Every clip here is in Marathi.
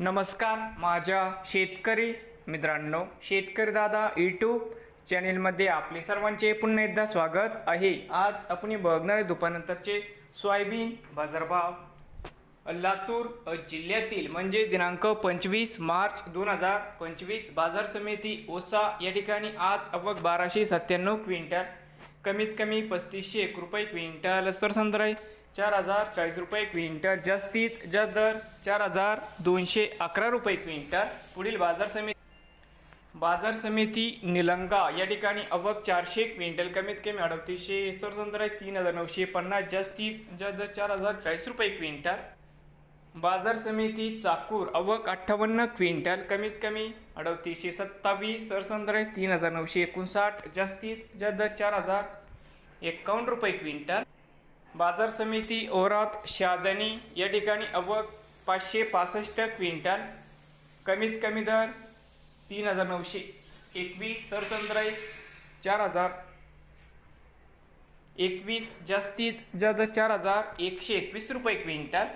नमस्कार माझ्या शेतकरी मित्रांनो शेतकरी दादा यूट्यूब चॅनेलमध्ये आपले सर्वांचे पुन्हा एकदा स्वागत आहे. आज आपण बघणारे दुपारनंतरचे सोयाबीन बाजारभाव लातूर जिल्ह्यातील म्हणजे दिनांक पंचवीस मार्च दोन हजार पंचवीस बाजार समिती ओसा या ठिकाणी आज अवघ बाराशे सत्त्याण्णव क्विंटल कमीत कमी पस्तीसशे एक रुपये क्विंटल. सरसंद्राई चार हजार चाळीस रुपये क्विंटल. जास्तीत जास्त दर चार हजार दोनशे अकरा रुपये क्विंटल. पुढील बाजार समिती बाजार समिती निलंगा. या ठिकाणी अवक चारशे क्विंटल कमीत कमी अडतीसशे. सरसंद्राई तीन हजार नऊशे पन्नास. जास्तीत जास्त दर चार हजार चाळीस रुपये क्विंटल. बाजार समिती चाकूर. अवक अठ्ठावन्न क्विंटल कमीत कमी अडतीसशे सत्तावीस. सरसंद्रे तीन हजार नऊशे एकोणसाठ. जास्तीत जास्त चार हजार एक्कावन्न रुपये क्विंटल. बाजार समिती ओरात शहाजनी या ठिकाणी अवक पाचशे पासष्ट क्विंटल. कमीत कमी दर तीन हजार नऊशे एकवीस सरसंद्रे चार हजार. एकवीस जास्तीत जास्त चार हजार एकशे एकवीस रुपये क्विंटल.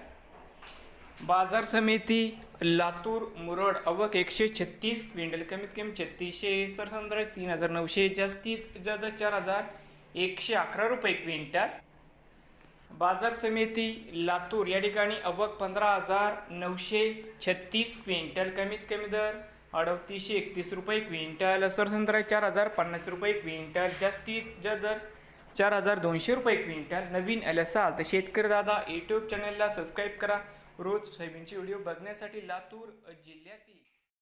बाजार समिती लातूर मुरड अवक एकशे छत्तीस क्विंटल. कमीत कमी छत्तीसशे सरसंद्र तीन हजार नऊशे जास्तीत जास्त चार हजार एकशे अकरा रुपये क्विंटल. बाजार समिती लातूर या ठिकाणी अवक पंधरा हजार नऊशे छत्तीस क्विंटल कमीत कमी दर अडतीसशे एकतीस रुपये क्विंटल सरसंद्रा चार हजार पन्नास रुपये क्विंटल जास्तीत जास्त दर चार हजार दोनशे रुपये क्विंटल. नवीन आले असाल तर शेतकरी दादा यूट्यूब चॅनलला सबस्क्राईब करा. रोज सोयाबीनचे व्हिडिओ बघण्यासाठी लातूर जिल्ह्यातील